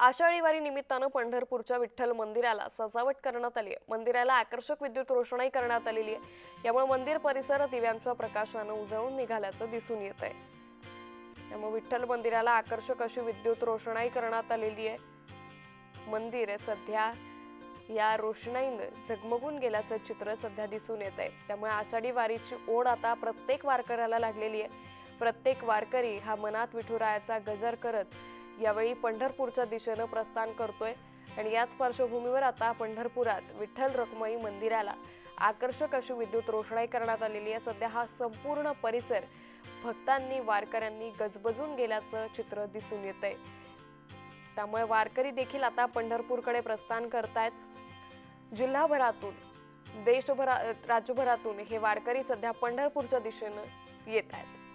आषाढी वारी निमित्तानं पंढरपूरच्या विठ्ठल मंदिराला सजावट करण्यात आली आहे. मंदिराला आकर्षक विद्युत रोषणाई करण्यात आलेली आहे. यामुळे मंदिर परिसर दिव्यांच्या प्रकाशानं उजळून निघाल्याचं दिसून येत आहे. त्यामुळे विठ्ठल मंदिराला आकर्षक अशी विद्युत रोषणाई करण्यात आलेली आहे. मंदिर सध्या या रोषणाईनं झगमगून गेल्याचं चित्र सध्या दिसून येत आहे. त्यामुळे आषाढी वारीची ओढ आता प्रत्येक वारकऱ्याला लागलेली आहे. प्रत्येक वारकरी हा मनात विठुरायाचा गजर करत यावेळी पंढरपूरच्या दिशेनं प्रस्थान करतोय. आणि याच पार्श्वभूमीवर आता पंढरपुरात विठ्ठल रखुमाई मंदिराला आकर्षक अशी विद्युत रोषणाई करण्यात आलेली आहे. सध्या हा संपूर्ण परिसर भक्तांनी वारकऱ्यांनी गजबजून गेल्याचं चित्र दिसून येत आहे त्यामुळे वारकरी देखील आता पंढरपूरकडे प्रस्थान करतायत. जिल्हाभरातून देशभरा राज्यभरातून हे वारकरी सध्या पंढरपूरच्या दिशेनं येत आहेत